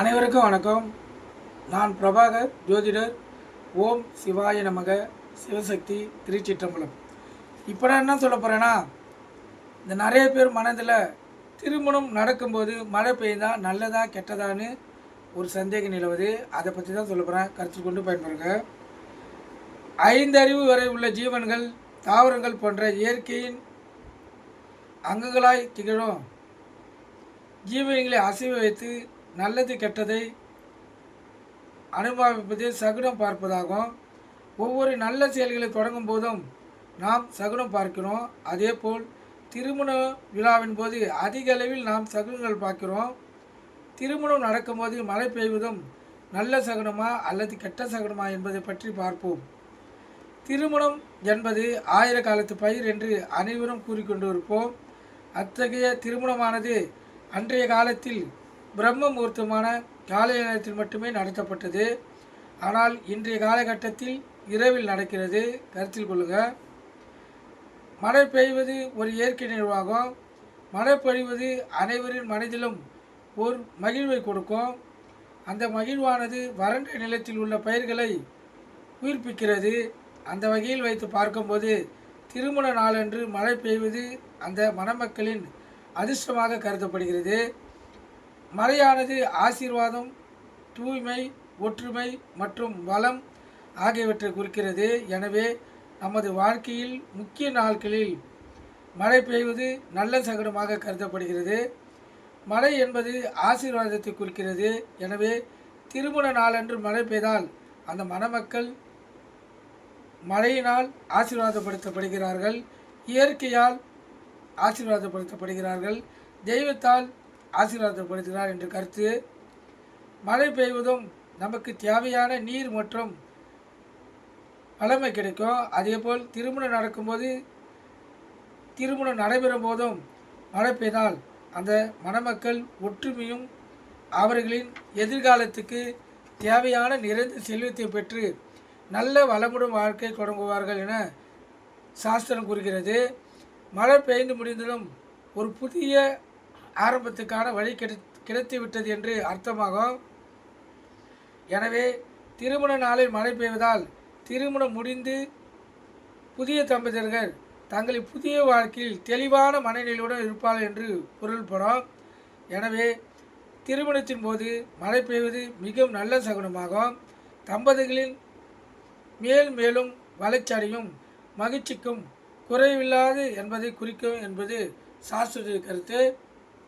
அனைவருக்கும் வணக்கம். நான் பிரபாகர் ஜோதிடர். ஓம் சிவாய நமக. சிவசக்தி திருச்சிற்றம்பலம். இப்போ நான் என்ன சொல்ல போகிறேன்னா இந்த நிறைய பேர் மனதில் திருமணம் நடக்கும்போது மழை பெய்தா நல்லதா கெட்டதான்னு ஒரு சந்தேகம் நிலவுது. அதை பற்றி தான் சொல்ல போகிறேன் கருத்து கொண்டு பயன்படுங்க ஐந்தறிவு வரை உள்ள ஜீவன்கள் தாவரங்கள் போன்ற இயற்கையின் அங்கங்களாய் திகழும். ஜீவன்களை அசைவு வைத்து நல்லது கெட்டதை அனுபவிப்பது சகுனம் பார்ப்பதாகும். ஒவ்வொரு நல்ல செயல்களை தொடங்கும் போதும் நாம் சகுனம் பார்க்கிறோம். அதேபோல் திருமண விழாவின் போது அதிக அளவில் நாம் சகுனங்கள் பார்க்கிறோம். திருமணம் நடக்கும்போது மழை பெய்வதும் நல்ல சகுனமா அல்லது கெட்ட சகுனமா என்பதை பற்றி பார்ப்போம். திருமணம் என்பது ஆயிர காலத்து பயிர் என்று அனைவரும் கூறிக்கொண்டு இருப்போம் அத்தகைய திருமணமானது அன்றைய காலத்தில் பிரம்ம முகூர்த்தமான காலை நேரத்தில் மட்டுமே நடத்தப்பட்டது. ஆனால் இன்றைய காலகட்டத்தில் இரவில் நடக்கிறது. கருத்தில் கொள்ளுங்கள் மழை பெய்வது ஒரு இயற்கை நிர்வாகம் மழை பொழிவது அனைவரின் மனதிலும் ஒரு மகிழ்வை கொடுக்கும். அந்த மகிழ்வானது வறண்ட நிலத்தில் உள்ள பயிர்களை உயிர்ப்பிக்கிறது. அந்த வகையில் வைத்து பார்க்கும்போது திருமண நாளன்று மழை பெய்வது அந்த மணமக்களின் அதிர்ஷ்டமாக கருதப்படுகிறது. மழையானது ஆசீர்வாதம் தூய்மை ஒற்றுமை மற்றும் வளம் ஆகியவற்றை குறிக்கிறது. எனவே நமது வாழ்க்கையில் முக்கிய நாட்களில் மழை பெய்வது நல்ல சகடமாக கருதப்படுகிறது. மழை என்பது ஆசீர்வாதத்தை குறிக்கிறது. எனவே திருமண நாளன்று மழை பெய்தால் அந்த மணமக்கள் மழையினால் ஆசீர்வாதப்படுத்தப்படுகிறார்கள். இயற்கையால் ஆசீர்வாதப்படுத்தப்படுகிறார்கள். தெய்வத்தால் ஆசீர்வாதப்படுத்துகிறார் என்ற கருத்து. மழை பெய்வதும் நமக்கு தேவையான நீர் மற்றும் வளமை கிடைக்கும். அதேபோல் திருமணம் நடக்கும்போது திருமணம் நடைபெறும் போதும் மழை பெய்தால் அந்த மணமக்கள் ஒற்றுமையும் அவர்களின் எதிர்காலத்துக்கு தேவையான நிறைந்த செல்வத்தை பெற்று நல்ல வளமுடன் வாழ்க்கை தொடங்குவார்கள் என சாஸ்திரம் கூறுகிறது. மழை பெய்ந்து முடிந்ததும் ஒரு புதிய ஆரம்பத்துக்கான வழி கிடை கிடைத்துவிட்டது என்று அர்த்தமாகும். எனவே திருமண நாளில் மழை பெய்வதால் திருமணம் முடிந்து புதிய தம்பதியர்கள் தங்களை புதிய வாழ்க்கையில் தெளிவான மனநிலையுடன் இருப்பார்கள் என்று பொருள்படும் எனவே திருமணத்தின் போது மழை பெய்வது மிகவும் நல்ல சகுனமாகும். தம்பதிகளின் மேல் மேலும் வளர்ச்சியடையும் மகிழ்ச்சிக்கும் குறைவில்லாது என்பதை குறிக்கும் என்பது சாஸ்திர கருத்து.